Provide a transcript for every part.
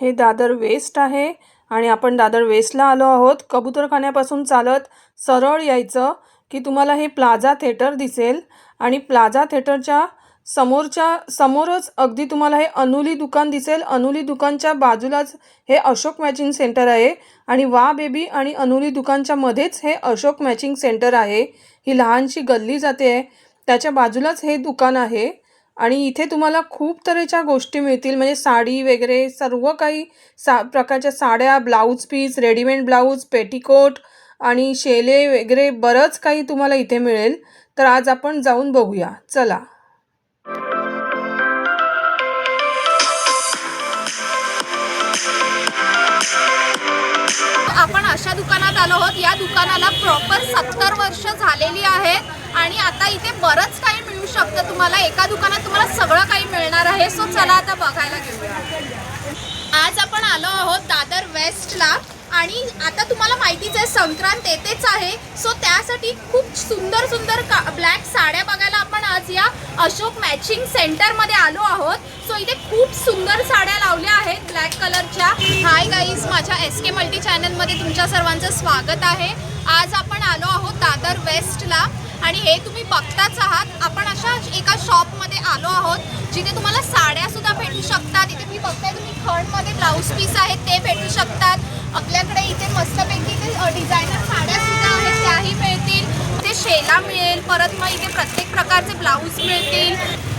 हे दादर वेस्ट आहे आणि आपण दादर वेस्टला आलो आहोत. कबूतरखान्यापासून चालत सरळ यायचं की तुम्हाला हे प्लाझा थिएटर दिसेल आणि प्लाझा थिएटरच्या समोरच्या समोरच अगदी तुम्हाला हे अनुली दुकान दिसेल. अनुली दुकानच्या बाजूलाच हे अशोक मॅचिंग सेंटर आहे आणि वा बेबी आणि अनुली दुकानच्या मध्येच हे अशोक मॅचिंग सेंटर आहे. ही लहानशी गल्ली जाते. आहे त्याच्या बाजूलाच हे दुकान आहे. आणि इथे तुम्हाला खूप तऱ्हेच्या गोष्टी मिळतील. म्हणजे साडी वगैरे सर्व काही सा प्रकारच्या साड्या blouse piece readymade blouse petticoat आणि शेले वगैरे बरंच काही तुम्हाला इथे मिळेल. तर आज आपण जाऊन बघूया. चला. आलो आहोत. या दुकानाला प्रॉपर सत्तर वर्ष झालेली आहेत आणि आता इथे बरंच काही मिळू शकतं. तुम्हाला एका दुकानात तुम्हाला सगळं काही मिळणार आहे. सो चला आता बघायला घेऊया. आज आपण आलो आहोत दादर वेस्टला. आणि आता तुम्हाला माहितीच आहे संक्रांत येतेच आहे. सो त्यासाठी खूप सुंदर सुंदर का ब्लॅक साड्या बघायला आपण आज या अशोक मॅचिंग सेंटरमध्ये आलो आहोत. सो इथे खूप सुंदर साड्या लावल्या आहेत ब्लॅक कलरच्या हाय गाईज माझ्या एस के मल्टी चॅनलमध्ये तुमच्या सर्वांचं स्वागत आहे. आज आपण आलो आहोत दादर वेस्टला आणि हे तुम्ही बघताच आहात. आपण अशा एका शॉपमध्ये आलो आहोत जिथे तुम्हाला साड्यासुद्धा भेटू शकतात. इथे मी बघताय तुम्ही खणमध्ये ब्लाऊज पीस आहेत ते भेटू शकतात. आपल्याकडे इथे मस्तपैकी डिझायनर साड्या सुद्धा आहेत त्याही मिळतील. इथे शेला मिळेल परत मग इथे प्रत्येक प्रकारचे ब्लाऊज मिळतील.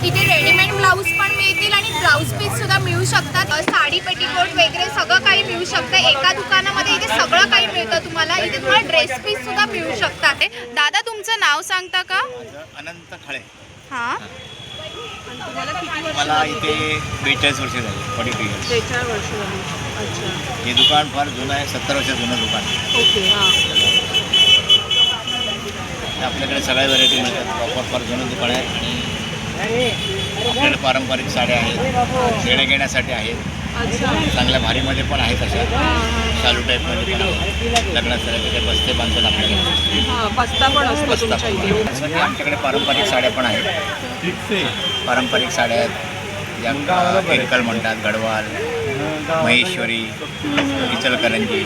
इथे रेडीमेड ब्लाऊज पण मिळतील आणि ब्लाऊज पीस सुद्धा मिळू शकतात. साडी पेटीकोट वगैरे सगळं काही मिळू शकतं. एका दुकानामध्ये इथे सगळं काही मिळतं तुम्हाला. इथे तुम्हाला ड्रेस पीस सुद्धा मिळू शकतात. दादा तुमचं नाव सांगता का? अनंत खळे. हां. मला इथे बेचाळीस वर्ष झाली फॉर्टी टू इयर्स त्रेचाळीस वर्ष झाली. अच्छा. हे दुकान फार जुनं आहे सत्तर वर्ष जुनं दुकान आहे. ओके हां. आपल्याकडे सगळ्या व्हरायटी मिळतात. प्रॉपर फार जुनं दुकान आहे आणि आपल्याकडे पारंपरिक साड्या आहेत घेण्यासाठी आहेत. चांगल्या भारीमध्ये पण आहेत अशा. शालू टाईपमध्ये लग्नासाठी ते बस्ते बांधतात आपल्याकडे हां बस्ता पण बस्ता पण. आमच्याकडे पारंपरिक साड्या पण आहेत. पारंपरिक साड्या आहेत. केरकल म्हणतात गडवाल महेश्वरी इचलकरंजी.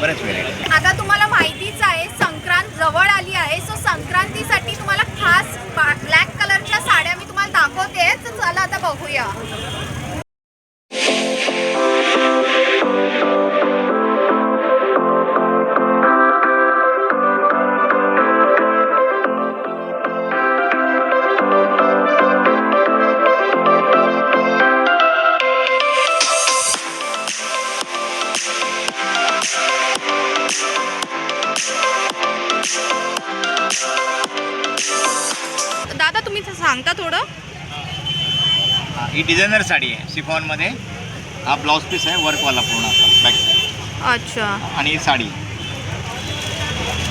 बरेच व्हेरायटी आता तुम्हाला माहितीच आहे संक्रांत जवळ आली आहे. सो संक्रांतीसाठी तुम्हाला खास ब्लॅक कलरच्या साड्या मी तुम्हाला दाखवते तर चला आता बघूया. साडी आहे सिफॉनमध्ये हा ब्लाऊज पीस आहे वर्कवाला पूर्ण असा बॅक साईड अच्छा. आणि ही साडी.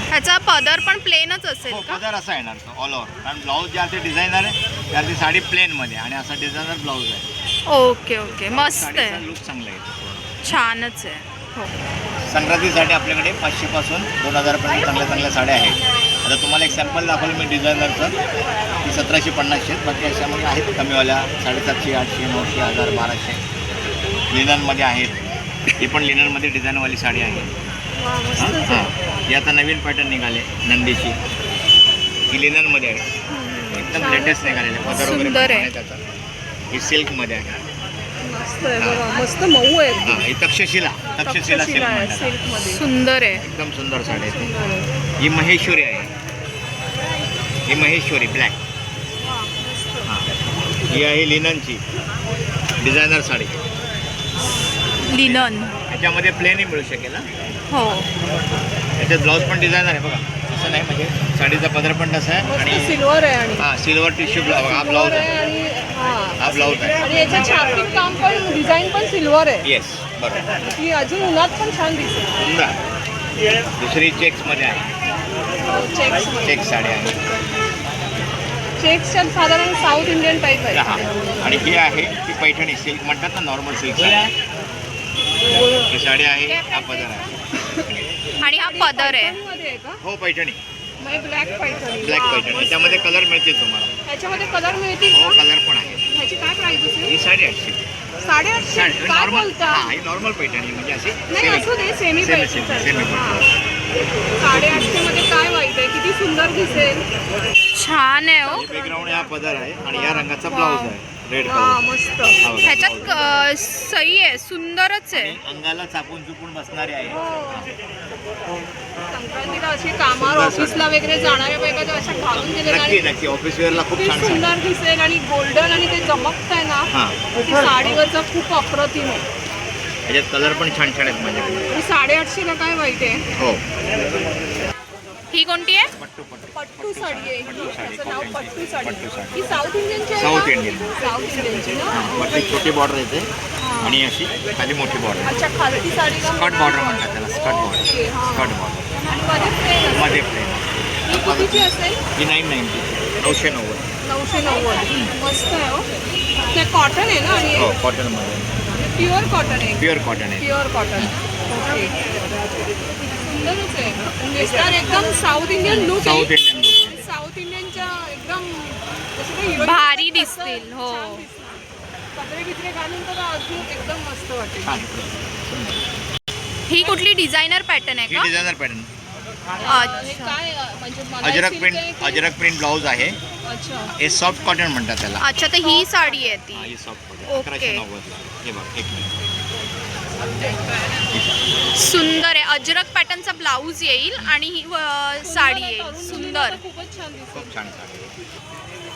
ह्याचा पदर पण प्लेनच असेल हो का? पदर असा येणार तो ऑल ओव्हर कारण ब्लाऊज जे आहे ते डिझायनर आहे त्याची साडी प्लेनमध्ये आणि असा डिझायनर ब्लाऊज आहे. Okay okay. मस्त साडीचा आहे. लुक चांगला येतो छानच आहे. हो. संक्रांतीसाठी आपल्याकडे पाचशेपासून दोन हजारपर्यंत चांगल्या चांगल्या साड्या आहेत. आता तुम्हाला एक सॅम्पल दाखवलं मी डिझायनरचं ती सतराशे पन्नासशे आहेत. बाकी अशामध्ये आहेत. कमीवाल्या साडेसातशे आठशे नऊशे हजार बाराशे. लिननमध्ये आहेत. ही पण लिननमध्ये डिझाईनवाली साडी आहे. हां ही. आता नवीन पॅटर्न निघाले. नंदीची. ही लिननमध्ये आहे. एकदम लेटेस्ट निघालेले पदर वगैरे त्याचा. ही सिल्कमध्ये आहे. मस्त मऊ आहे. हां ही तक्षशिला. तक्षशिला सुंदर आहे. एकदम सुंदर साडी आहे. ही महेश्वरी आहे. ही महेश्वरी ब्लॅक हां ही आहे लिननची डिझायनर साडी. लिनन. याच्यामध्ये प्लेनही मिळू शकेल हा. हो. याच्यात ब्लाऊज पण डिझायनर आहे बघा. असं नाही म्हणजे साडीचा पदर पण तसा आहे आणि सिल्वर आहे आणि हां सिल्वर टिश्यू ब्लाऊज हा ब्लाऊज आहे. आणि हा. हा ब्लाऊज आहे. आणि याचं छापीत काम पण डिझाईन पण सिल्वर आहे. येस बरोबर. ती अजून उन्हात पण छान दिसते. सुंदर दुसरी चेक्समध्ये आहे. चेक्स चेक्स साडी आहे. चेक्सच्या साधारण साऊथ इंडियन टाईप हां. आहे आणि ही आहे ती पैठणी सिल्क म्हणतात ना नॉर्मल सिल्क साडी. ही साडी आहे हा पदर आहे. आणि हा पदर आहे. पैठणीमध्ये आहे का? हो पैठणी. ब्लॅक पैठणी. ब्लॅक पैठणी. त्यामध्ये कलर मिळतील तुम्हाला. ह्याच्यामध्ये कलर मिळतील हो का? कलर पण आहे. ह्याची काय प्राइस असेल? ही साडी आठशे. साडेआठशे काय नॉर्मल बोलता? हा ही नॉर्मल पैठणी म्हणजे अशी नाही असू दे semi semi Paithani semi semi साडेआठशे मध्ये आहे किती सुंदर दिसेल. छान आहे हो. बॅकग्राऊंड हा पदर आहे आणि या रंगाचा ब्लाऊज आहे. रेड कलर मस्त. हा ह्याच्यात क- सही आहे सुंदरच आहे. अंगाला चापून चुपून बसणारे आहे. संक्रांतीला अशी कामावर सुंदर ऑफिसला वगैरे जाणाऱ्या बायका अशा घालून गेले नक्की. नक्की ऑफिस वेअरला खूप किती छान साडी. सुंदर दिसेल आणि गोल्डन आणि ते चमकत आहे ना हा. ती साडीवरचा खूप अप्रतिम आहे. याच्यात कलर पण छान छान आहेत माझ्याकडे. आणि साडेआठशे ला काय वाईट आहे? हो. ही कोणती आहे? पट्टू साडी आहे. ही. साडी, त्याचं नाव पट्टू साडी साडी. ही साऊथ इंडियनची आहे साऊथ? इंडियन. साऊथ इंडियनची ना? वरती छोटी बॉर्डर येते आणि अशी खाली मोठी बॉर्डर अच्छा खालती साडीला स्कर्ट बॉर्डर म्हणतात त्याला स्कर्ट बॉर्डर. स्कर्ट बॉर्डर आणि मध्ये प्लेन असते. मध्ये प्लेन ही कितीची असेल? ही नाईन नाईन्टी नऊशे नव्वद. नऊशे नव्वद. मस्त आहे हो. ते कॉटन आहे ना? आणि हो कॉटनमध्ये प्युअर कॉटन आहे. प्युअर कॉटन आहे. प्युअर कॉटन ओके सुंदरच आहे. नेसणार एकदम south Indian look south Indian look south इंडियनच्या एकदम जसं काही heroine भारी तसं दिसतील, हो. छान दिसणार. घालून तर अजून एकदम मस्त वाटेल. छान ही कुठली डिझायनर पॅटर्न आहे ही का? डिझायनर पॅटर्न अच्छा. काय म्हणजे अजरक silk प्रिंट आहे की- अजरक प्रिंट ब्लाऊज आहे. अच्छा. हे सॉफ्ट कॉटन म्हणतात त्याला. अच्छा तर ही साडी आहे हा, ती. ही सॉफ्ट कॉटन ओके. अकराशे नव्वद हे बघ एक मिनिट सुंदर आहे. अजरक पॅटर्नचा ब्लाऊज येईल आणि ही अ, साडी येईल. सुंदर. खूपच छान दिसते खूप छान साडी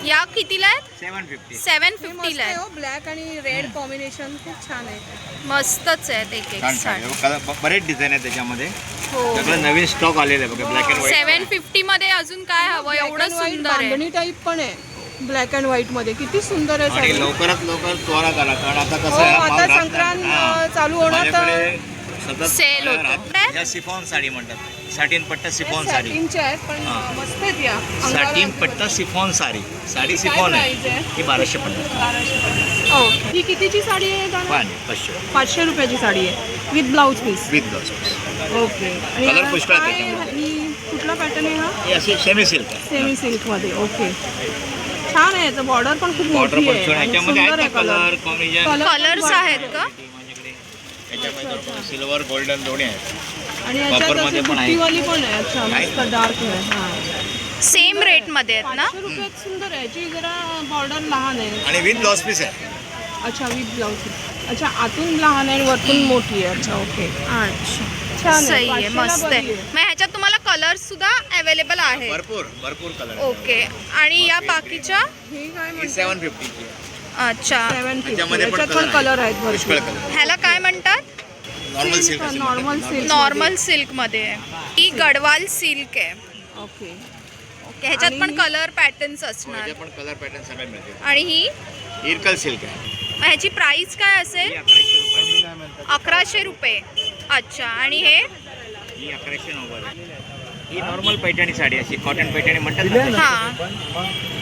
या कितीला आहेत? सेवन फिफ्टी. सेवन फिफ्टीला आहे ब्लॅक आणि रेड कॉम्बिनेशन खूप छान आहे. मस्तच आहेत एक एक छान साडी साडी. हे बघ, कलर बरेच डिझाईन आहे त्याच्यामध्ये. हो. सगळं नवीन स्टॉक आलेलं आहे बघा black and white seven fifty मध्ये अजून काय हवं? एवढं सुंदर आहे. बांधणी टाईप पण आहे. ब्लॅक अँड व्हाईटमध्ये. किती सुंदर आहे आणि साडी. लवकरात लवकर त्वरा करा कारण आता कसं हो, आहे, हा आता संक्रांत. हा. चालू होणार तर- माझ्याकडे सेल होतो. राहत- ह्या सिफॉन साडी म्हणतात. साटीन पट्टा सिफॉन साडी. सॅटिनच्या आहेत पण. मस्त आहेत या. अंगाला साटीन अगदी पट्टा सिफॉन साडी. साडी सिफॉन आहे? ही बाराशे पन्नास. पन्नास. हो. ही कितीची साडी आहे पाचशे. पाचशे रुपयाची साडी आहे. With blouse piece with blouse okay हा पुष्कळ. ही कुठला पॅटर्न आहे हा? ही अशी सेमी सिल्क सेमी सिल्कमध्ये. ओके छान आहे याचं बॉर्डर पण खूप बॉर्डर मोठी पण आहे. छान आणि याच्यामध्ये सुंदर आहेत आहे ना कलर कलर कॉम्बिनेशन कलर्स आहेत का? सिल्वर गोल्डन दोन्ही आहेत. आणि याच्यात अशी पण आहे. बुट्टीवाली पण आहे अच्छा आहे. मस्त डार्क आहे हा. सेम रेटमध्ये आहेत ना? पाचशे रुपयात सुंदर आहे याची जरा बॉर्डर लहान आहे. आणि विथ ब्लाऊज पीस आहे. अच्छा विथ ब्लाऊज अच्छा आतून लहान आहे आणि वरतून मोठी आहे. अच्छा ओके अच्छा. छान सही आहे पाचशेला मस्त आहे. मग ह्याच्यात तुम्हाला कलर सुद्धा अवेलेबल आहे भरपूर भरपूर कलर ओके आणि या बाकीच्या? ही काय म्हणते सेवन फिफ्टीची अच्छा. सेवन त्याच्यामध्ये पण याच्यात पण कलर कलर आहेत पुष्कळ भरपूर कलर ह्याला काय म्हणतात? नॉर्मल सिल्क असेल नॉर्मल. सिल्क नॉर्मल सिल्कमध्ये. आहे. ही गडवाल सिल्क आहे. ओके ओके ह्याच्यात पण आणि- कलर पॅटर्न्स हो, असणार. पण कलर पॅटर्न सगळे मिळतील. आणि ही? इरकल सिल्क आहे. मग ह्याची प्राइस काय ही असेल अकराशे रुपये. अकराशे रुपये. अच्छा आणि हे? ही अकराशे नव्वद ही नॉर्मल पैठणी साडी अशी कॉटन पैठणी म्हणतात हा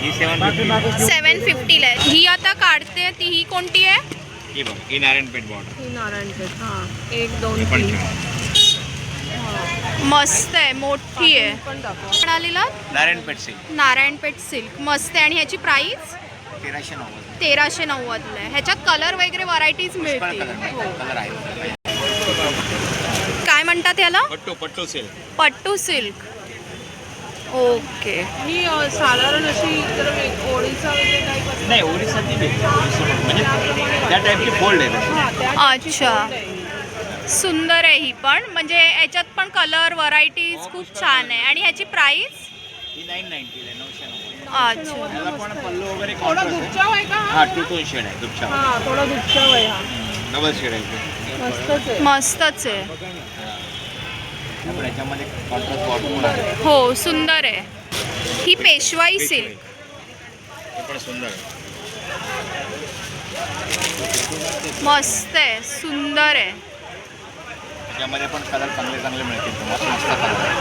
ही सेवन फिफ्टी सेवन फिफ्टीला आहे. ही आता काढते ती ही कोणती आहे? ही बघ ही नारायणपेठ बॉर्डर ही नारायणपेठ हां. एक दोन तीन. मस्त आहे मोठी आहे. पण म्हणालेला नारायणपेठ सिल्क नारायणपेठ सिल्क मस्त आहे. आणि ह्याची प्राइस तेराशे नव्वद. तेराशे नव्वदला आहे. ह्याच्यात कलर वगैरे व्हरायटीज मिळतील. काय म्हणतात ह्याला pattu pattu silk. Pattu silk. Okay. ही अ, साधारण अशी जर ओळीचा वगैरे नाही ओरिसा ती म्हणजे त्या टाईपची फोल्ड आहे तशी. हां, त्या टाईपची अच्छा. fold आहे. ही. सुंदर आहे ही पण. म्हणजे याच्यात पण कलर व्हरायटीज खूप छान आहे. आणि ह्याची प्राइस ही नाईन नाईन्टी आहे नऊशे नव्वद. अच्छा. त्याला पण पल्लू वगैरे थोडा contrast आहे. का हा? हा टू टोन शेड आहे दुपचा हा थोडा दुपचाव आहे हा. डबल शेड आहे इथे. मस्तच आहे. मस्तच आहे. त्यामुळे याच्यामध्ये कॉन्ट्रास्ट बॉर्डर पण आहे. हो सुंदर आहे. ही पेशवाई सिल्क हे पण सुंदर आहे. मस्त आहे सुंदर आहे. त्याच्यामध्ये पण कलर चांगले चांगले मिळतील तुम्हाला. मस्त कलर आहे.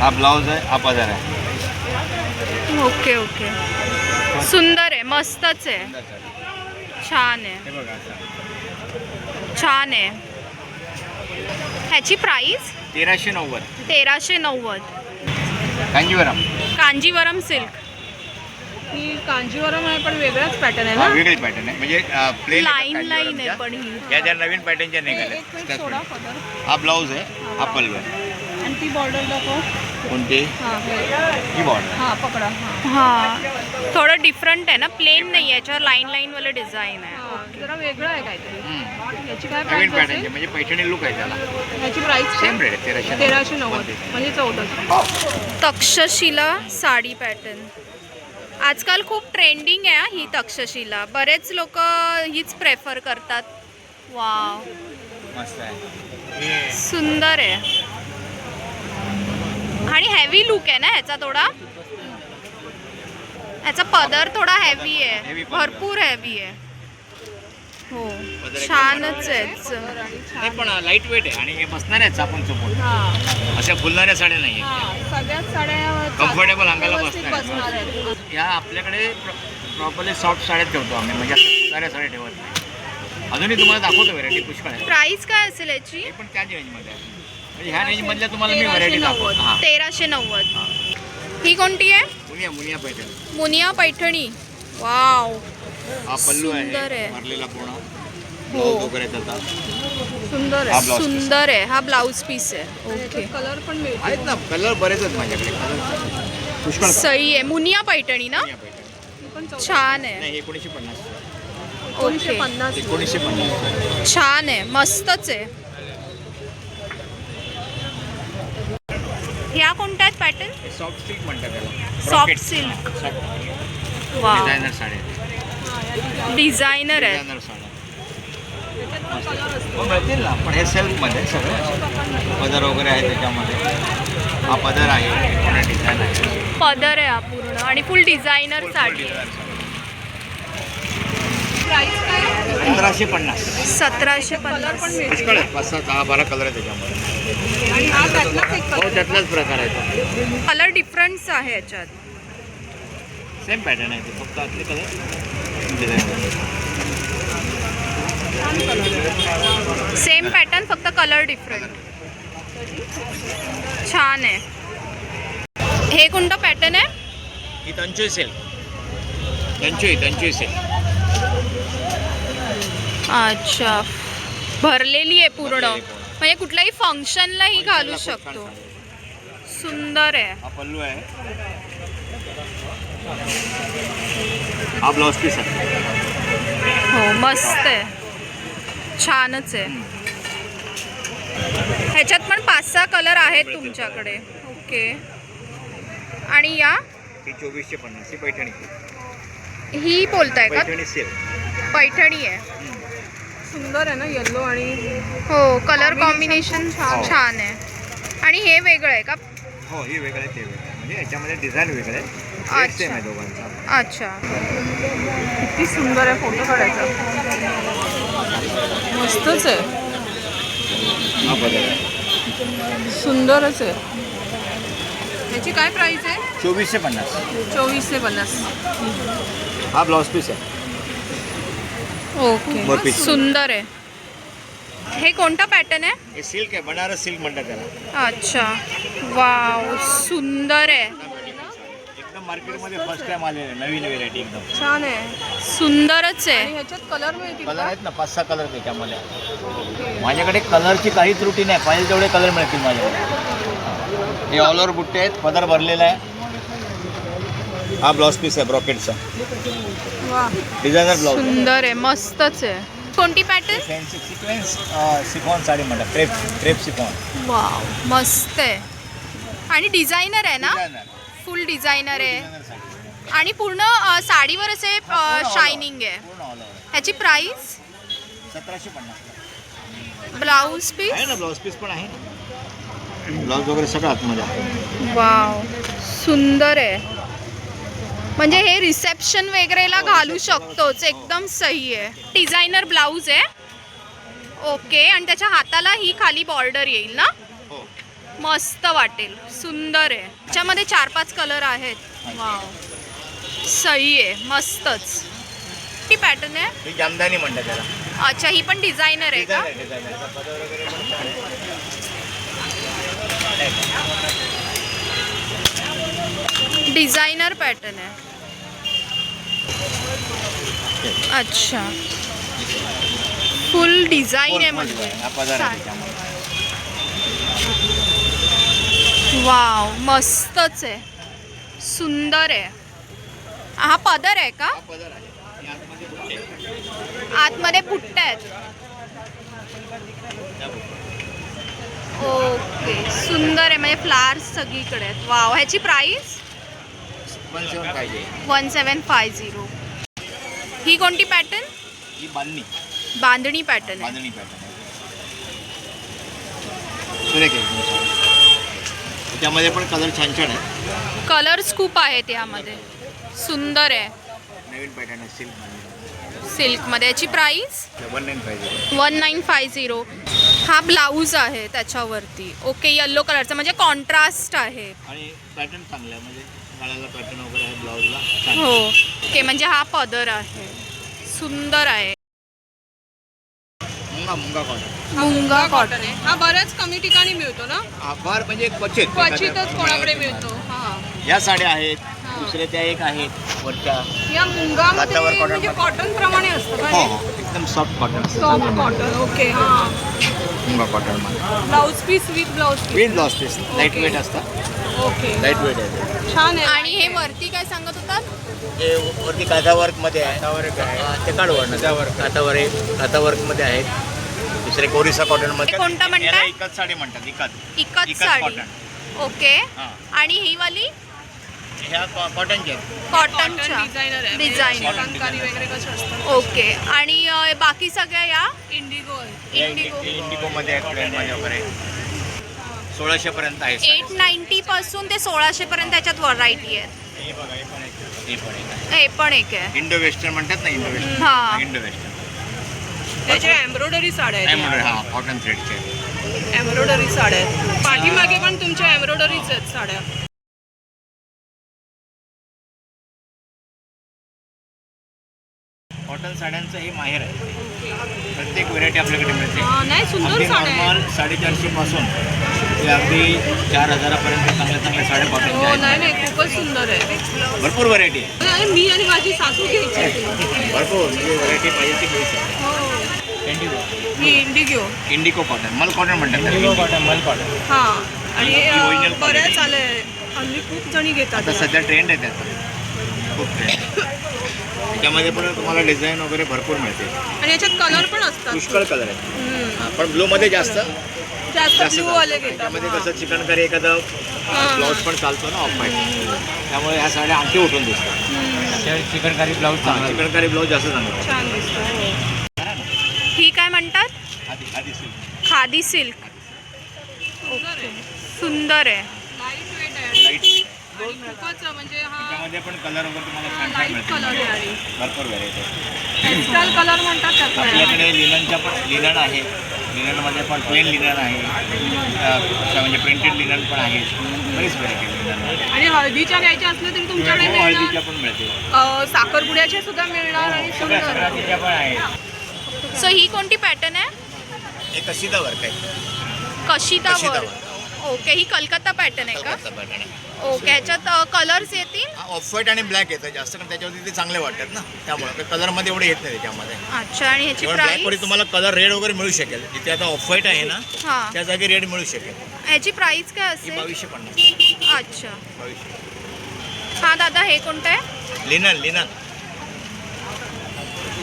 हा ब्लाऊज आहे हा पदर आहे. Okay okay. सुंदर आहे मस्तच आहे. सुंदर साडी. छान आहे. हे बघा असं. छान आहे. ह्याची प्राइस तेराशे नव्वद. तेराशे नव्वद. कांजीवरम. कांजीवरम सिल्क ही कांजीवरम आहे पण वेगळाच पॅटर्न आहे हा ना? वेगळी पॅटर्न आहे. म्हणजे प्लेन लाईन लाईन आहे पण ही. या ज्या नवीन पॅटर्नच्या निघाल्या एक मिनिट त्याच सोडा pattern. पदर हा ब्लाऊज आहे हा पल्लू आहे आणि ती बॉर्डर दाखव. कोणती? हां ही. हां पकडा हां. हा. थोडं डिफरंट आहे ना प्लेन नाही याच्यावर लाईन लाईन वाला डिझाईन आहे. हां, जरा वेगळं आहे काहीतरी. याची काय पॅटर्नचे म्हणजे पैठणी लुक आहे त्याला. याची प्राइस सेम रेट आहे तेराशे तेराशे नव्वद. म्हणजे चौदाशे तक्षशिला साडी पॅटर्न आजकाल खूप ट्रेंडिंग आहे हा ही तक्षशिला. बरेच लोक हीच प्रेफर करतात. वाव मस्त आहे. सुंदर आहे. आणि हेवी लुक आहे ना ह्याचा थोडा? ह्याचा पदर थोडा हेवी आहे. भरपूर हेवी आहे. हो छानच आहे हे पण लाइट वेट आहे आणि हे बसणार चापून चुपून हां. अशा फुलणाऱ्या साड्या नाही हां सगळ्याच साड्या Comfortable अंगाला बसणार. ह्या आपल्याकडे प्रॉपरली सॉफ्ट साड्या ठेवतो आम्ही. म्हणजे फुलणाऱ्या साड्या ठेवत नाही. अजूनही तुम्हाला दाखवतो व्हेरायटी पुष्कळ प्राइस काय असेल याची? पण त्याच रेंजमध्ये आहे. म्हणजे ह्या रेंजमधल्या तुम्हाला मी व्हरायटी दाखवतो. हां. तेराशे नव्वद. ही. कोणती आहे? मुनिया मुनिया पैठण. मुनिया पैठणी. वाव. हा पल्लू सुंदर आहे. आहे भरलेला पूर्ण. हो. ब्लाऊज वगैरे त्याचा. सुंदर हा आहे. ब्लाऊज सुंदर आहे. हा ब्लाऊज पीस आहे. ओके कलर पण मिळतो आहेत ना कलर बरेच आहेत माझ्याकडे. कलर पुष्कळ सही आहे. मुनिया पैठणी ना? मुनिया पैठण. ती पण चौदा. छान आहे. नाही एकोणीसशे पन्नास. एकोणीसशे ओके पन्नास. एकोणीसशे पन्नास. छान आहे. मस्तच आहे. ह्या कोणत्या आहेत पॅटर्न सॉफ्ट सिल्क म्हणतात त्याला. सॉफ्ट सिल्क वा डिझायनर साड्या. डिझायनर आहे डिझायनर साड्या. हो मिळतील ना पण हे सेल्फमध्ये सगळे पदर वगैरे आहे त्याच्यामध्ये. हा पदर आहे पूर्ण डिझाईन आहे. पदर आहे हा पूर्ण. आणि full designer designer sari. Price काय पंधराशे पन्नास. सतराशे कलर पन्नास पाच सहा दहा बारा कलर आहे त्याच्यामध्ये. आणि हा त्यातलाच एक कलर त्यातलाच प्रकार आहे कलर डिफरन्स आहे याच्यात. सेम पॅटर्न आहे ते फक्त आतले कलर सेम पॅटर्न फक्त कलर डिफरंट छान आहे. हे कोणतं पॅटर्न आहे? ही तंचुई सेल तंचुई तंचुई सेल अच्छा. भरलेली आहे पूर्ण. म्हणजे कुठल्याही फंक्शनलाही घालू शकतो. सुंदर आहे. हा पल्लू आहे. हा ब्लाऊज पीस आहे. हो मस्त आहे. छानच आहे. ह्याच्यात पण पाच सहा कलर आहेत तुमच्याकडे. ओके. आणि या? चोवीसशे पन्नास ही पैठणी. ही बोलताय का? पैठणी आहे. सुंदर आहे ना येल्लो आणि हो कलर कॉम्बिनेशन छान. छान आहे. आणि हे वेगळं आहे का? हो ही वेगळं आहे ते वेगळं आहे. म्हणजे याच्यामध्ये डिझाईन वेगळे अच्छा. आहे सेम आहे दोघांचा. अच्छा. किती सुंदर आहे फोटो काढायचा. मस्तच हा आहे. सुंदरच आहे. ह्याची काय प्राइस आहे? चोवीसशे पन्नास. चोवीसशे पन्नास. हा ब्लाऊज पीस आहे. ओके. सुंदर आहे. हे कोणता पॅटर्न आहे? हे सिल्क आहे बनारस सिल्क म्हणतात त्याला. अच्छा. वाव सुंदर आहे. एकदम मार्केटमध्ये फर्स्ट टाइम आलेलं आहे नवीन व्हेरायटी एकदम. छान आहे. सुंदरच आहे. ह्याच्यात कलर मिळतील कलर? आहेत ना पाच सहा कलर त्याच्यामध्ये माझ्याकडे कलरची काहीच त्रुटी नाही पाहिजे तेवढे कलर मिळतील माझ्याकडे. हे ऑल ओव्हर बुट्टे आहेत. पदर भरलेला आहे. हा ब्लाऊज पीस आहे ब्रॉकेटचा. वा डिझायनर ब्लाऊज सुंदर आहे मस्तच आहे. कोणती pattern fancy sequence chiffon sari म्हणतात क्रेप क्रेप सिफॉन वाव मस्त आहे. आणि डिझायनर आहे ना? फुल डिझायनर आहे. आणि पूर्ण अ, साडीवर असे शायनिंग आहे. पूर्ण ऑल ओव्हर ह्याची प्राइस सतराशे पन्नास. ब्लाऊज आहे पीस ना ब्लाऊज पीस पण आहे ब्लाऊज वगैरे सगळं आतमध्ये आहे. वाव सुंदर आहे. म्हणजे हे रिसेप्शन वगैरेला घालू शकतोच. एकदम सही आहे. डिझायनर ब्लाऊज आहे. ओके आणि त्याच्या हाताला ही खाली बॉर्डर येईल ना? हो. मस्त वाटेल. सुंदर आहे. त्याच्यामध्ये चार पाच कलर आहेत वाव सही आहे. मस्तच. ती पॅटर्न आहे? ही जामदानी म्हणतात त्याला. अच्छा ही पण डिझायनर आहे का? डिझायनर पॅटर्न आहे. अच्छा. फुल डिझाईन आहे म्हणजे. हा. वाव मस्तच आहे. सुंदर आहे. हा पदर आहे का? आतमध्ये बुट्टे आहेत. ओके सुंदर आहे. म्हणजे फ्लावर्स सगळीकडे आहेत. वाव ह्याची वन सेवन फाय झिरो ही कोणती पॅटर्न ही बांधणी. बांधणी पॅटर्न आहे. बांधणी पॅटर्न सुरेख आहे एकदम छान. त्यामध्ये पण कलर छान छान आहे. कलर्स खूप आहेत यामध्ये. सुंदर आहे. नवीन पॅटर्न आहे सिल्क सिल्कमध्ये याची प्राइस वन नाईन पाहिजे वन नाईन फाय झिरो हा ब्लाऊज आहे त्याच्यावरती. ओके येल्लो कलरचा म्हणजे कॉन्ट्रास्ट आहे. आणि पॅटर्न चांगला आहे म्हणजे गळ्याला पॅटर्न वगैरे आहे ब्लाऊजला छान. हो. ओके म्हणजे हा पदर आहे. सुंदर आहे. मुंगा मुंगा कॉटन मुंगा कॉटन आहे. हा बऱ्याच कमी ठिकाणी मिळतो ना? फार म्हणजे क्वचित क्वचितच कोणाकडे मिळतो. हा. या साड्या आहेत. दुसऱ्या त्या एक आहेत वरच्या. या मुंगामध्ये हातावर cotton म्हणजे. कॉटन प्रमाणे असतं का हो हे? हो एकदम soft cotton soft cotton okay हा. मुंगा कॉटनमध्ये. Blouse piece with blouse piece with blouse piece light weight असतं. ओके लाइट वेट आहे. छान आहे. आणि हे वरती काय सांगत होतात ते वरती काथा वर्कमध्ये आहे. हा, ते काढवर्ण त्यावर काथा वर्क काथा वर्कमध्ये आहेत. दुसरे कोरिसा कॉटनमध्ये हे कोणतं म्हणताय? याला इकत साडी म्हणतात. इकत. इकत इकत साडी. कॉटन ओके हा. आणि ही वाली? ह्या कॉटनचे आहेत कॉटनच्या डिझायनर आहे. डिझाईन. Cotton चिकनकारी वगैरे कसं असतं? ओके. आणि अ, बाकी सगळ्या या? इंडिगो आहे. इंडिगो इंडिगो मध्ये मध्ये वगैरे सोळाशे पर्यंत आहे एट नाईन्टी पासून ते सोळाशे पर्यंत त्याच्यात व्हरायटी आहेत. हे बघा हे पण एक हे पण एक आहे. हे पण एक आहे. इंडो वेस्टर्न म्हणतात ना इंडो वेस्टर्न हा. इंडो वेस्टर्न त्याच्या एम्ब्रॉयडरी साड्या आहेत. हा कॉटन थ्रेडचे एम्ब्रॉयडरी साड्या आहेत. पाठीमागे पण तुमच्या एम्ब्रॉयडरीच आहेत साड्या. कॉटन साड्यांचं हे माहेर आहे. प्रत्येक व्हेरायटी आपल्याकडे मिळते. हा, नाही सुंदर अगदी नॉर्मल साडेचारशे पासून ते अगदी चार हजारापर्यंत चांगल्या चांगल्या साड्या हो कॉटनच्या आहेत. नाही खूपच सुंदर आहे. भरपूर व्हरायटी आहे. मी आणि माझी सासू घ्यायची आहे. भरपूर म्हणजे व्हरायटी पाहिजे ती घेऊ शकतो. हो. इंडिगो ही इंडिगो कॉटन मल कॉटन म्हणतात कॉटन मल कॉटन हा आणि ही बऱ्याच quality. आलंय हल्ली खूप जणी घेतात. आता सध्या ट्रेंड आहे त्याचा. खूप ट्रेंड त्याच्यामध्ये पण तुम्हाला डिझाईन वगैरे भरपूर मिळते आणि याच्यात कलर पण असतात. पुष्कळ कलर आहे. हा, पण ब्लू मध्ये जास्त? जास्त ब्लू त्याच्यामध्ये हा. कसं चिकन करी एखादं हा. ब्लाऊज पण चालतो ना ऑफ त्यामुळे ह्या साड्या आणखी उठून दिसतात. Chikankari blouse chikankari blouse जास्त चांगला. दिसतं ही. काय म्हणतात. खादी सिल्क सुंदर आहे. आणि खूपच म्हणजे हा त्यामध्ये पण कलर वगैरे तुम्हाला छान छान लाइट कलर आहे मिळतील आणि भरपूर व्हरायटी टेक्स्टाईल कलर म्हणतात आपल्याकडे लिननच्या पण लिनन आहे. लिननमध्ये पण प्लेन लिनन आहे. अ, म्हणजे प्रिंटेड लिनन पण आहे. बरीच व्हरायटी लिनन आणि हळदीच्या घ्यायच्या असल्या तरी तुमच्याकडे मिळणार. हळदीच्या पण मिळते अं, साखरपुड्याच्या सुद्धा मिळणार आणि सगळ्या सुंदर. पण आहे सो ही कोणती पॅटर्न आहे? एक कशिदा वर्क आहे. कशिता कशिदा वर ओके ही कलकत्ता पॅटर्न आहे का. ओके ह्याच्यात कलर्स येतील? ऑफ व्हाईट आणि ब्लॅक येतं जास्त कारण त्याच्यावरती ते चांगले वाटतात ना. त्यामुळे कलरमध्ये एवढे येत नाही त्याच्यामध्ये अच्छा आणि ह्याची मध्ये प्राइस तुम्हाला कलर रेड वगैरे मिळू शकेल. जिथे आता ऑफ व्हाईट आहे ना हां. त्या जागी रेड मिळू शकेल. ह्याची प्राइस काय असेल? बावीसशे पन्नास. अच्छा. हा दादा हे कोणतं आहे? Linen linen.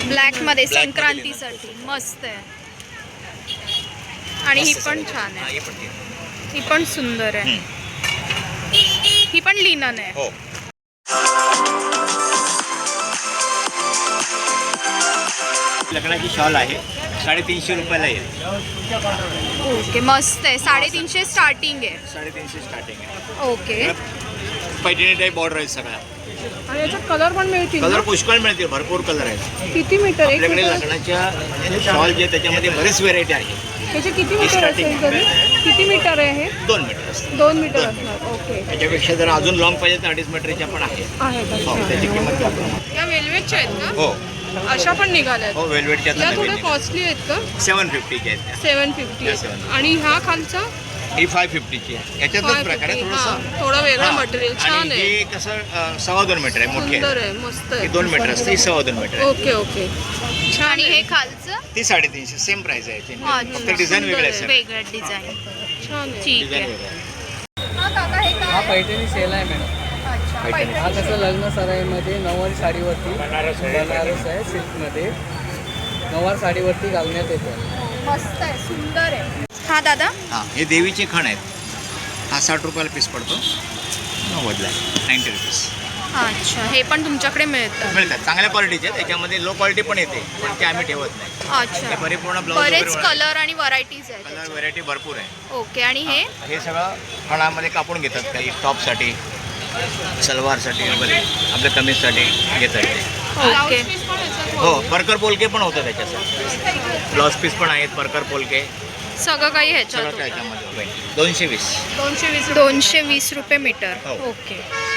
ब्लॅकमध्ये मध्ये संक्रांतीसाठी मस्त आहे. आणि ही पण. छान आहे. ही पण ती. ही पण सुंदर आहे. ही पण लिनन आहे. हो. लग्नाची शॉल आहे. साडेतीनशे रुपयाला येईल. ओके मस्त आहे. साडेतीनशे स्टार्टिंग आहे. साडेतीनशे स्टार्टिंग आहे. ओके. पैठणी टाईप बॉर्डर आहे सगळ्या. आणि याच्यात कलर पण मिळतील कलर? पुष्कळ मिळतील. भरपूर कलर आहेत. किती मीटर एक आपल्याकडे मीटर लग्नाच्या शॉल जे आहे, त्याच्यामध्ये बरेच व्हेरायटी आहे. त्याचे किती मीटर असेल तरी? किती मीटर आहे? हे दोन मीटर असतात दोन मीटर असणार. ओके त्याच्यापेक्षा जर अजून लॉंग पाहिजे तर अडीच मीटरच्या पण आहे. आहेत हो अच्छा. त्याची किंमत त्याप्रमाणे. या वेल्वेटच्या आहेत का? हो. अशा पण हो वेलवेटच्या या थोड्या कॉस्टली आहेत का? सेवन फिफ्टीच्या आहेत त्या. सेवन फिफ्टी या 750. आणि ह्या खालचा? ही फाय फिफ्टीची आहे. याच्यातच प्रकार आहे थोडंसं थोडं वेगळं हां. मटेरियल छान आणि आहे. ही कसं सव्वा दोन मीटर आहे मोठी. सुंदर आहे आहे. मस्त ही आहे दोन मीटर असते ही सव्वा दोन मीटर आहे. Okay okay. छान आणि आहे. हे खालचं? ती साडेतीनशे सेम प्राइस आहे अच्छा. फक्त डिझाईन वेगळे आहे सर वेगळं डिझाईन छान आहे. ठीक डिझाईन आहे. वेगळे आहे. हा काका हे काय? हा पैठणी सेल आहे मॅडम अच्छा पैठणी. हा कसं लग्न सराईमध्ये नऊवारी साडीवरती बनारस आहे सिल्कमध्ये नऊवार साडीवरती घालण्यात येतं. मस्त आहे सुंदर आहे. हा दादा? हां हे देवीचे खण आहेत. हा साठ रुपयाला पीस पडतो. नव्वदला नाईन्टी रुपीज अच्छा हे पण तुमच्याकडे मिळतं. मिळतात. चांगल्या क्वालिटीचे आहेत. त्याच्यामध्ये लो क्वालिटी पण येते पण ते आम्ही ठेवत नाही. ते अच्छा परिपूर्ण ब्लाऊज बरेच कलर आणि व्हरायटीज आहेत कलर व्हरायटी भरपूर आहे. ओके आणि हे? हे सगळं खणामध्ये कापून घेतात काही टॉपसाठी सलवारसाठी वगैरे आपल्या कमीजसाठी घेतात ते. ओके. हो परकर पोलके पण होतं त्याच्यासाठी ब्लाऊज पीस पण आहेत परकर पोलके. सगळं काही ह्याच्यात सगळं काय होतं. याच्यामध्ये होईल. दोनशे वीस. दोनशे वीस दोनशे वीस रुपये मीटर. हो. ओके.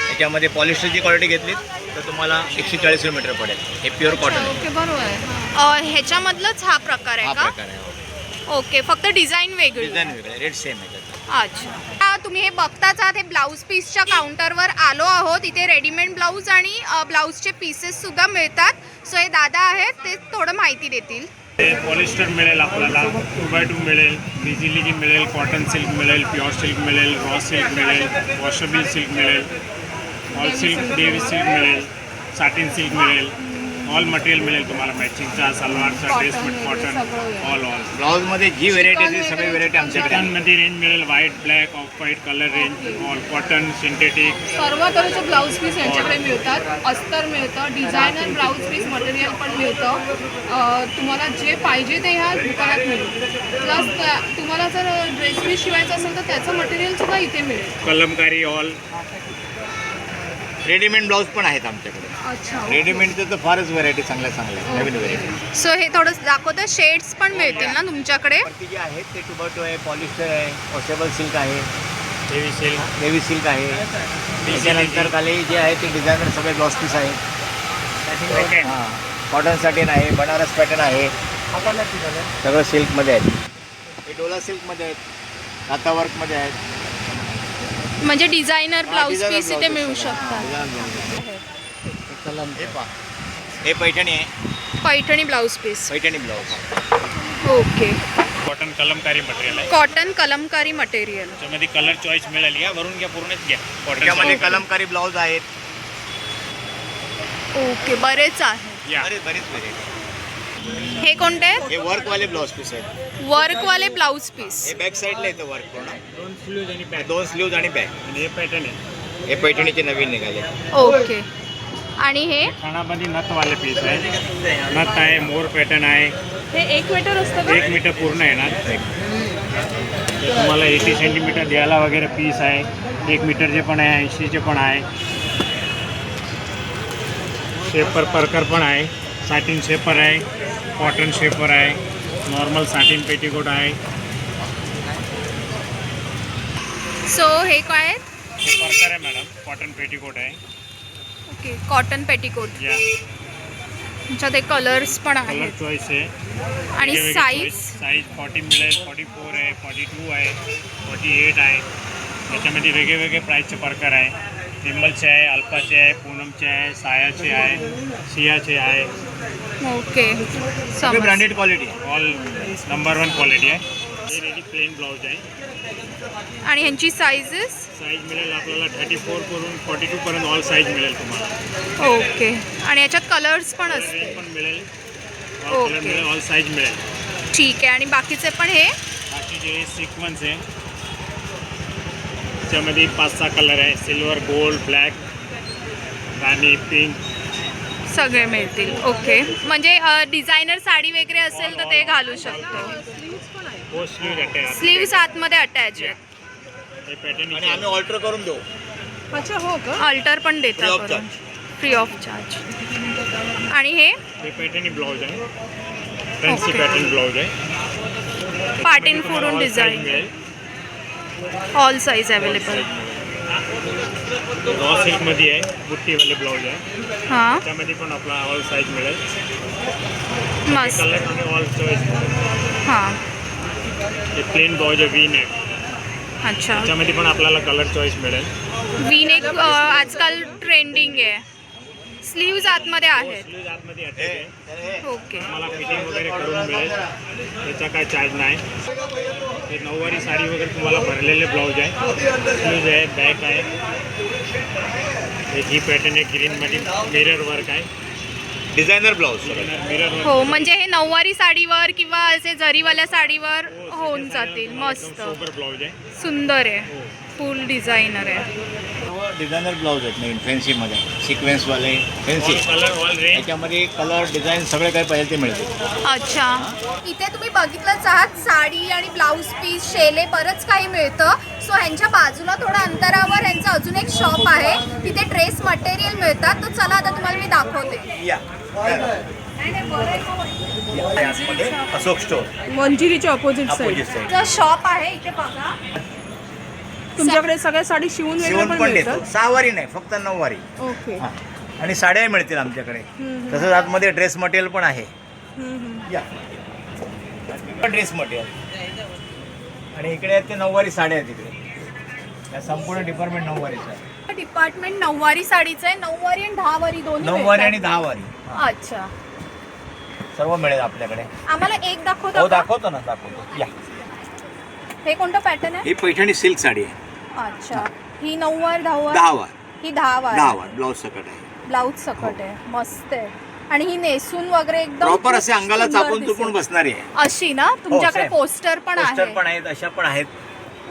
याच्यामध्ये पॉलिस्टरची क्वालिटी घेतलीत तर तुम्हाला एकशे चाळीस मीटर पडेल. हे प्युअर कॉटन आहे. ओके बरोबर आहे. हां. अ, ह्याच्यामधलंच हा प्रकार हा आहे का? प्रकार आहे हो. ओके फक्त डिझाईन वेगळी. डिझाईन वेगळे रेट सेम आहे त्याचा. अच्छा. हा, तुम्ही हे बघताच आहात हे ब्लाऊज पीसच्या काउंटरवर आलो आहोत. इथे रेडीमेड ब्लाऊज आणि अ, ब्लाऊजचे पीसेस सुद्धा मिळतात. सो हे दादा आहेत ते थोडं माहिती देतील. ते पॉलिस्टर मिळेल आपल्याला टू बाय टू मिळेल बिझिलिजी मिळेल कॉटन सिल्क मिळेल प्युअर सिल्क मिळेल रॉ सिल्क मिळेल वॉशेबल सिल्क मिळेल ऑल सिल्क डेवी सिल्क मिळेल साटिन सिल्क मिळेल. ऑल मटेरियल मिळेल तुम्हाला मॅचिंगचा सलवारचा ड्रेसमेट कॉटन ऑल ऑल ब्लाऊजमध्ये जी व्हेरायटी आहे ती सगळी व्हेरायटी आमच्याकडे आहे. चिकनमध्ये रेंज मिळेल white black off white colour range all cotton synthetic सर्व तऱ्हेचे ब्लाऊज पीस यांच्याकडे मिळतात. अस्तर मिळतं डिझायनर ब्लाऊज पीस मटेरियल पण मिळतं. तुम्हाला जे पाहिजे ते ह्या दुकानात मिळेल. प्लस तुम्हाला जर ड्रेस पीस शिवायचं असेल तर त्याचं मटेरियल सुद्धा इथे मिळेल. कलमकारी ऑल रेडीमेड ब्लाऊज पण आहेत आमच्याकडे. अच्छा रेडीमेडचं तर फारच व्हेरायटी चांगल्या चांगल्या नवीन व्हेरायटी सो हे थोडं दाखवतं शेड्स पण मिळतील ना तुमच्याकडे? वरती जे आहेत ते टुबॅटो आहे पॉलिस्टर आहे वॉशेबल सिल्क आहे. हेवी सिल्क देवी सिल्क आहे. त्याच्यानंतर खाली जे आहे ते डिझायनर सगळे ब्लाऊज पीस आहेत. हां. कॉटन सॅटिन आहे बनारस पॅटर्न आहे. सगळं सिल्कमध्ये आहेत. हे डोला सिल्कमध्ये आहेत. हाता वर्कमध्ये आहेत. म्हणजे डिझायनर ब्लाऊज पीस इथे मिळू शकतात designer blouse आहेत. कलम हे पहा. हे पैठणी आहे. Paithani blouse piece. Paithani blouse. Okay. Cotton kalamkari material आहे. कॉटन कलमकारी मटेरियल त्याच्यामध्ये कलर चॉईस मिळेल या वरून घ्या पूर्णच घ्या. त्याच्यामध्ये कॉटन कलमकारी ब्लाऊज आहेत. ओके बरेच आहेत या. बरेच बरेच व्हेरायटी हे कोणते? आहेत हे वर्कवाले ब्लाऊज पीस आहेत. वर्कवाले ब्लाऊज पीस. हे बॅक साईडला येतं वर्क पूर्ण. दोन स्लीव्ज आणि बॅक दोन स्लीव्ज आणि बॅक आणि हे पॅटर्न आहे. हे पैठणीचे नवीन निघाले. ओके. आणि हे? खानामध्ये नथवाले पीस आहे. नथ आहे मोर पॅटर्न आहे. हे एक मीटर असतं एक मीटर पूर्ण येणार ते तुम्हाला एटी सेंटीमीटर द्यायला वगैरे पीस आहे. एक मीटरचे पण आहे ऐंशीचे पण आहे. शेपर परकर पण आहे. साटिन शेपर आहे. कॉटन शेपर आहे. नॉर्मल साटिन पेटीकोट आहे. सो हे काय? हे परकर आहे मॅडम कॉटन पेटीकोट आहे. ओके कॉटन पेटिकोट तुमच्यात हे कलर्स पण कलर आहेत चॉईस आहे. आणि वेगवेगळे साईज choice. साईज फॉर्टी मिळेल फॉर्टी फोर आहे फॉर्टी टू आहे फॉर्टी एट आहे. त्याच्यामध्ये वेगळे वेगळे प्राईसचे प्रकार आहे. टिंबलचे आहे अल्फाचे आहे पूनमचे आहे सायाचे आहे सियाचे आहे. Okay branded quality all number one quality आहे. प्लेन ब्लाऊज आहे. आणि ह्यांची साईजेस साईज मिळेल आपल्याला थर्टी फोर करून फॉर्टी टू पर्यंत ऑल साईज मिळेल तुम्हाला. ओके आणि याच्यात कलर्स पण असतील. रेंज पण मिळेल. ओके. ऑल साईज मिळेल ठीक आहे. आणि बाकीचे पण हे? बाकीचे सिक्वन्स आहे त्याच्यामध्ये पाच सहा कलर आहे. सिल्वर गोल्ड ब्लॅक राणी पिंक सगळे मिळतील. ओके म्हणजे डिझायनर साडी वगैरे असेल तर ते घालू शकतो. हो स्लीव अटॅच स्लीव्स आतमध्ये अटॅच आहेत हे पॅटर्न आणि आम्ही ऑल्टर करून देऊ। अच्छा हो का? अल्टर पण Free देतात of charge. Free of charge आणि हे? हे पॅटर्न ब्लाऊज आहे फॅन्सी ओके. पॅटर्न ब्लाऊज आहे पाटीन फोडून डिझाईन मिळेल ऑल साईज अवेलेबल रॉ सिल्कमध्ये आहे बुट्टीवाले ब्लाऊज आहे हां। त्यामध्ये पण आपला ऑल साईज मिळेल। मस्त. कलर आणि ऑल चॉईस हां। हे प्लेन ब्लाऊज आहे वी नेक अच्छा. त्याच्यामध्ये पण आपल्याला कलर चॉईस मिळेल. वी नेक आजकाल ट्रेंडिंग आहे. स्लीव्ज आतमध्ये आहेत. स्लीव्ज आतमध्ये attach आहे. ओके तुम्हाला फिटिंग वगैरे करून मिळेल. त्याचा काय चार्ज नाही. हे नऊवारी साडी वगैरे तुम्हाला भरलेले ब्लाऊज आहे. स्लीव्ज आहे बॅक आहे. हे ही पॅटर्न आहे ग्रीनमध्ये मिरर वर्क आहे. डिझायनर ब्लाऊज हो म्हणजे हे नऊवारी साडीवर किंवा असे जरीवाल्या साडीवर होऊन जातील. मस्त. सोबर ब्लाऊज आहे. सुंदर आहे. फुल डिझायनर आहे. डिझायनर ब्लाऊज आहेत नवीन फॅन्सीमध्ये सिक्वेन्सवाले फॅन्सी त्याच्यामध्ये कलर डिझाईन सगळे काही पाहिजे ते मिळते अच्छा. इथे तुम्ही बघितलंच आहात साडी आणि ब्लाऊज पीस शेले बरंच काही मिळतं. सो ह्यांच्या बाजूला थोडं अंतरावर ह्यांचं अजून एक शॉप आहे. तिथे ड्रेस मटेरियल मिळतात. तर चला आता तुम्हाला मी दाखवते. या. अशोक स्टोर मंजिरीच्या ऑपोजिट साईड अपोजिट साईड जो शॉप आहे इथे बघा. तुमच्याकडे सगळ्या साडी शिवून वगैरे शिवून पण पण देतो मिळतात सहावारी नाही फक्त नऊवारी. ओके हां. आणि साड्याही मिळतील आमच्याकडे. तसंच आतमध्ये ड्रेस मटेरियल पण आहे. या. ड्रेस मटेरियल आणि इकडे आहेत ते नऊवारी साड्या आहेत इकडे. या संपूर्ण डिपार्टमेंट नऊवारीचं आहे डिपार्टमेंट नऊवारी साडीचं आहे. नऊवारी आणि दहावारी दोन्ही नऊवारी आणि. दहावारी. हां, अच्छा. सर्व मिळेल आपल्याकडे. आम्हाला एक हो दाखवतो का? दाखवतो ना दाखवतो. या. हे कोणतं पॅटर्न आहे? ही पैठणी सिल्क साडी आहे. अच्छा. ही नऊवार दहावार? दहावार. ही दहावार. दहावार. ब्लाऊज सकट आहे. ब्लाऊज सकट आहे. मस्त आहे. आणि ही नेसून वगैरे एकदम प्रॉपर खूप असे अंगाला सुंदर चापून दिसेल. तुपून बसणारी आहे. अशी ना? तुमच्याकडे same. पोस्टर पण पोस्टर आहे. पण आहेत अशा पण आहेत.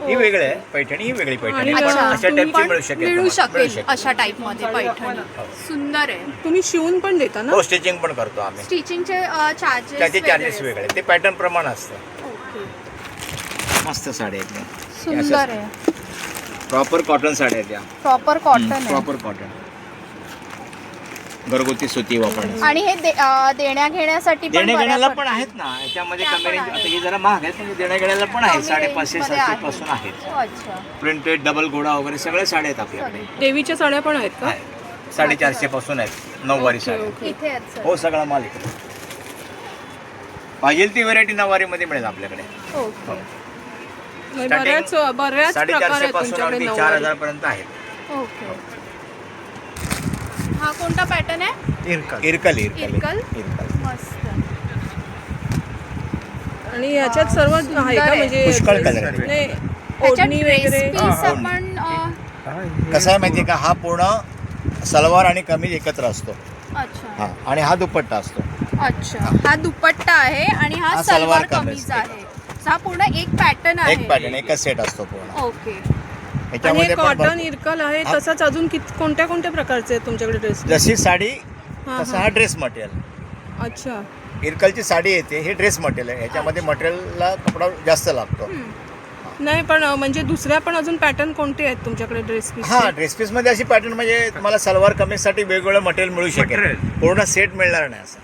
ही वेगळी आहे पैठणी ही वेगळी पैठणी. पण अच्छा अशा तुम्ही टाईपची पण मिळू शकेल मिळू तुम्हाला. मिळू शकेल. अशा टाईपमध्ये पैठणी. सुंदर आहे. तुम्ही शिवून पण देता ना? हो स्टिचिंग पण करतो आम्ही. स्टिचिंगचे चार्जेस त्याचे चार्जेस वेगळे. ते पॅटर्न प्रमाण असतं. मस्त साड्या आहेत. सुंदर आहे. प्रॉपर कॉटन साड्या आहेत त्या प्रॉपर कॉटन आहे. प्रॉपर कॉटन घरगुती सुती वापरण्यासाठी आणि हे दे- अं, देण्या घेण्यासाठी पण देण्या घेण्याला पण आहेत ना. याच्यामध्ये त्या कमी पण. आता हे जरा महाग आहेत पण देण्या घेण्याला पण आहेत. साडेपाचशे सातशे आहेत. पासून आहेत. अच्छा. प्रिंटेड डबल घोडा वगैरे सगळ्या साड्या आहेत आपल्याकडे. देवीच्या साड्या पण आहेत का. साडेचारशे पासून आहेत. नऊवारी साड्या. इथे आहेत सर. हो सगळा माल इकडे. पाहिजे ती व्हरायटी नऊवारीमध्ये मिळेल आपल्याकडे. ओके म्हणजे बऱ्याच बऱ्याच प्रकार साडेचारशे आहेत पासून तुमच्याकडे अगदी चार नऊवारी. हजार पर्यंत आहेत. ओके. हा कोणता पॅटर्न आहे? इरकल. इरकल इरकल? इरकल. मस्त. आणि याच्यात सर्व आहे का? आहे. म्हणजे पुष्कळ color आहेत. नाही, त्याच्यात ओढणी ड्रेस वगैरे. पीस हा, आपण अं, कसं आहे माहितीये का? हा पूर्ण सलवार आणि कमीज एकत्र असतो. अच्छा. हा आणि हा दुपट्टा असतो. अच्छा. हा दुपट्टा आहे आणि हा हा सलवार सलवार कमीज कमीज. आहे. हा पूर्ण एक पॅटर्न आहे. एक पॅटर्न एकच सेट असतो पूर्ण. ओके. आणि हे याच्यामध्ये पण कॉटन भरपूर- इरकल आहे हा. तसंच अजून कित कोणत्या कोणत्या प्रकारचे आहेत तुमच्याकडे ड्रेस जशी साडी हा, तसा हा. हा ड्रेस मटेरियल अच्छा. इरकलची साडी येते हे ड्रेस मटेरियल आहे. ह्याच्यामध्ये मटेरियलला कपडा जास्त लागतो. नाही पण अं, म्हणजे दुसऱ्या पण अजून पॅटर्न कोणते आहेत तुमच्याकडे ड्रेस पीस हा ड्रेस पीसमध्ये अशी पॅटर्न म्हणजे तुम्हाला सलवार कमीजसाठी वेगवेगळं मटेरियल मिळू शकेल. पूर्ण सेट मिळणार नाही असं.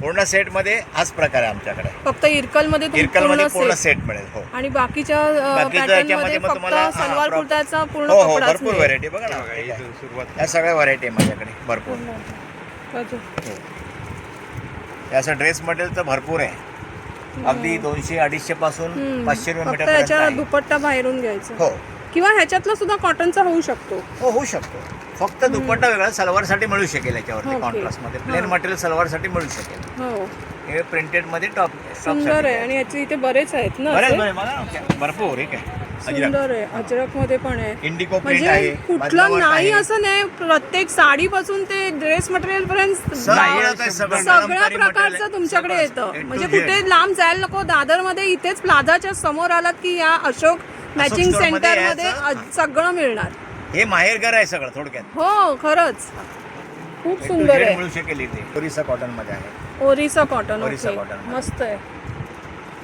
पूर्ण सेटमध्ये हाच प्रकार आहे आमच्याकडे. फक्त इरकलमध्ये इरकलमध्ये पूर्ण set. सेट मिळेल हो. आणि बाकीच्या बाकीच्या पॅटर्न याच्यामध्ये मध्ये मग फक्त तुम्हाला हा, सलवार प्रॉप- कुर्ताचा पूर्ण हो हो कपडाच भरपूर मिळेल. व्हरायटी बघा ना या. सगळ्या व्हरायटी आहे माझ्याकडे भरपूर. अच्छा. याचं ड्रेस मटेरियल तर भरपूर आहे. अगदी दोनशे अडीचशे पासून हम्म. पाचशे रुपये फक्त याच्या. दुपट्टा बाहेरून घ्यायचा. हो. किंवा ह्याच्यातला सुद्धा कॉटनचा होऊ शकतो. हो होऊ शकतो. फक्त दुपट्टा वेगळा सलवारसाठी मिळू शकेल याच्यावरती. कॉन्ट्रास्टमध्ये प्लेन. मटेरियल सलवारसाठी मिळू शकेल. हो. हे प्रिंटेडमध्ये टॉप सुंदर आहे आणि याचे इथे बरेच आहेत ना बरेच? बरे बघा भरपूर एक आहे. सुंदर आहे. अजरकमध्ये पण आहे. इंडिको प्रिंट म्हणजे आहे कुठलं नाही आहे. असं नाही. प्रत्येक साडीपासून ते ड्रेस मटेरियल पर्यंत सगळं आहे, सगळं सगळ्या प्रकारचं material तुमच्याकडे सगळं येतं. to म्हणजे Z. कुठे लांब जायला नको. दादरमध्ये इथेच प्लाझाच्या समोर आलात की या अशोक मॅचिंग store मध्ये सेंटरमध्ये यायचं. सगळं मिळणार. हे माहेरघर आहे सगळं थोडक्यात. हो खरंच. खूप सुंदर आहे. मिळू शकेल इथे ओरिसा कॉटनमध्ये आहे. Orissa cotton Orissa okay. cotton. मस्त आहे.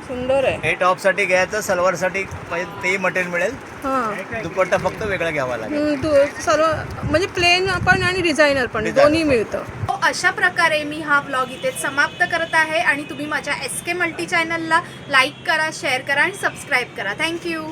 सुंदर आहे. हे टॉपसाठी घ्यायचं सलवारसाठी म्हणजे तेही मटेरियल मिळेल. हा. दुपट्टा फक्त वेगळा घ्यावा लागेल. हम्म, तू- सर्व म्हणजे प्लेन पण आणि डिझायनर पण Designer दोन्ही. मिळतं. तो अशा प्रकारे मी हा व्लॉग इथे समाप्त करत आहे आणि तुम्ही माझ्या एस के मल्टी चॅनलला लाईक करा शेअर करा आणि सबस्क्राईब करा. थँक्यू